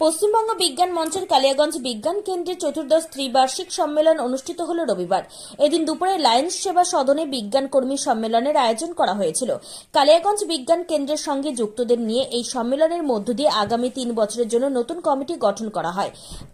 পশ্চিমবঙ্গ বিজ্ঞান মঞ্চের কালিয়াগঞ্জ বিজ্ঞান কেন্দ্রের চতুর্দশ ত্রিবার্ষিক সম্মেলন অনুষ্ঠিত হল রবিবার। এদিন দুপুরে লায়ন্স সেবা সদনে বিজ্ঞান কর্মী সম্মেলনের আয়োজন করা হয়েছিল। কালিয়াগঞ্জ বিজ্ঞান কেন্দ্রের সঙ্গে যুক্তদের নিয়ে এই সম্মেলনের মধ্য দিয়ে আগামী তিন বছরের জন্য নতুন কমিটি গঠন করা হয়।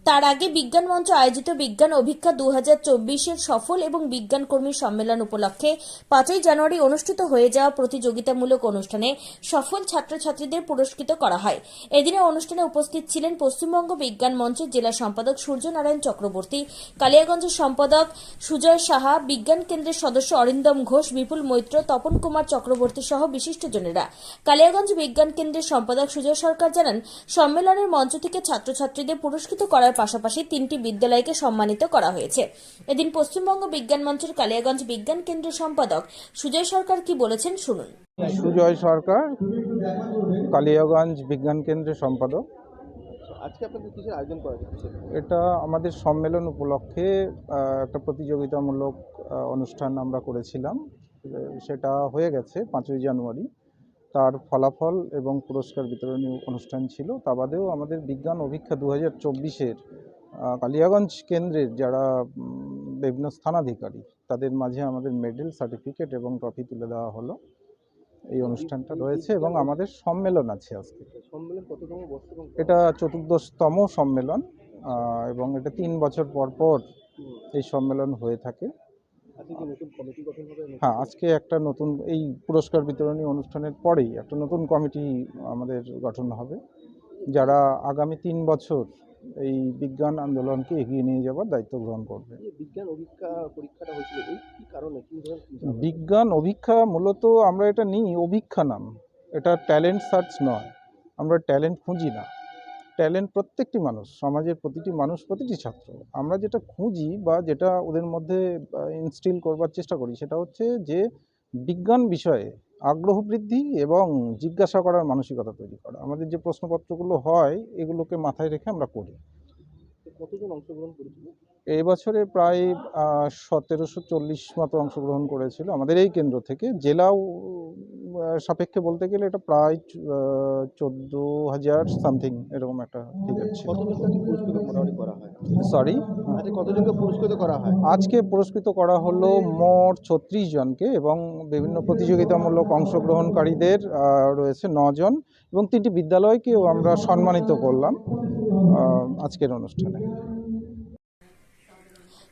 তার আগে বিজ্ঞান মঞ্চ আয়োজিত বিজ্ঞান অভিক্ষা দু চব্বিশের সফল এবং বিজ্ঞান কর্মী সম্মেলন উপলক্ষে পাঁচই জানুয়ারি অনুষ্ঠিত হয়ে যাওয়া প্রতিযোগিতামূলক অনুষ্ঠানে সফল ছাত্রছাত্রীদের পুরস্কৃত করা হয়। এদিনে অনুষ্ঠানে উপস্থিত ছিলেন পশ্চিমবঙ্গ বিজ্ঞান মঞ্চের জেলা সম্পাদক সূর্যনারায়ণ চক্রবর্তী কালিয়াগঞ্জের সম্পাদক সুজয় সাহা, বিজ্ঞান কেন্দ্রের সদস্য অরিন্দম ঘোষ, বিপুল মৈত্র, তপন কুমার চক্রবর্তী সহ বিশিষ্টজনেরা। কালিয়াগঞ্জ বিজ্ঞান কেন্দ্রের সম্পাদক সুজয় সরকার জানান, সম্মেলনের মঞ্চ থেকে ছাত্রছাত্রীদের পুরস্কৃত করার পাশাপাশি তিনটি বিদ্যালয়কে সম্মানিত করা হয়েছে। এদিন পশ্চিমবঙ্গ বিজ্ঞান মঞ্চের কালিয়াগঞ্জ বিজ্ঞান কেন্দ্রের সম্পাদক সুজয় সরকার কি বলেছেন শুনুন। সুজয় সরকার, কালিয়াগঞ্জ বিজ্ঞান কেন্দ্রের সম্পাদক। আজকে আপনাদের আয়োজন করা এটা আমাদের সম্মেলন উপলক্ষে একটা প্রতিযোগিতামূলক অনুষ্ঠান আমরা করেছিলাম। সেটা হয়ে গেছে পাঁচই জানুয়ারি। তার ফলাফল এবং পুরস্কার বিতরণী অনুষ্ঠান ছিল। তা বাদেও আমাদের বিজ্ঞান অভিক্ষা দু হাজার চব্বিশের কালিয়াগঞ্জ কেন্দ্রের যারা বিভিন্ন স্থানাধিকারী, তাদের মাঝে আমাদের মেডেল, সার্টিফিকেট এবং ট্রফি তুলে দেওয়া হলো। এই অনুষ্ঠানটা রয়েছে এবং আমাদের সম্মেলন আছে আজকে। এবং এটা চতুর্দশতম সম্মেলন এবং এটা তিন বছর পর পর এই সম্মেলন হয়ে থাকে। হ্যাঁ আজকে একটা নতুন এই পুরস্কার বিতরণী অনুষ্ঠানের পরেই একটা নতুন কমিটি আমাদের গঠন হবে যারা আগামী তিন বছর এই বিজ্ঞান আন্দোলনকে এগিয়ে নিয়ে যাওয়ার দায়িত্ব গ্রহণ করবে। বিজ্ঞান অভিজ্ঞা পরীক্ষাটা হয়েছিল এই কি কারণে? কি ধরনের চিন্তা ভাবনা? বিজ্ঞান অভিক্ষা মূলত আমরা এটা নিই অভিক্ষা নাম। এটা ট্যালেন্ট সার্চ নয়। আমরা ট্যালেন্ট খুঁজি না। ট্যালেন্ট প্রত্যেকটি মানুষ সমাজের প্রতিটি মানুষ প্রতিটি ছাত্র। আমরা যেটা খুঁজি বা যেটা ওদের মধ্যে ইনস্টিল করবার চেষ্টা করি সেটা হচ্ছে যে বিজ্ঞান বিষয়ে আগ্রহ বৃদ্ধি এবং জিজ্ঞাসা করার মানসিকতা তৈরি করা। আমাদের যে প্রশ্নপত্রগুলো হয়, এগুলোকে মাথায় রেখে আমরা করি। কতজন অংশগ্রহণ করেছিল? এই বছরে প্রায় সতেরোশো চল্লিশ মতো অংশগ্রহণ করেছিল আমাদের এই কেন্দ্র থেকে। জেলাও সাপেক্ষে বলতে গেলে এটা প্রায় চোদ্দ হাজার সামথিং এরকম একটা ফিগার ছিল। কতজনকে পুরস্কৃত করা হয়? সরি কতজনকে পুরস্কৃত করা হয়? আজকে পুরস্কৃত করা হলো মোট ছত্রিশ জনকে এবং বিভিন্ন প্রতিযোগিতামূলক অংশগ্রহণকারীদের রয়েছে নজন এবং তিনটি বিদ্যালয়কেও আমরা সম্মানিত করলাম। আজকের অনুষ্ঠানে।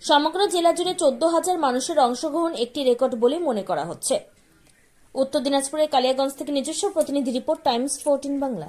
সমগ্র জেলা জুড়ে চোদ্দ হাজার মানুষের অংশগ্রহণ একটি রেকর্ড বলে মনে করা হচ্ছে। উত্তর দিনাজপুরের কালিয়াগঞ্জ থেকে নিজস্ব প্রতিনিধি রিপোর্ট টাইমস ফোরটিন বাংলা।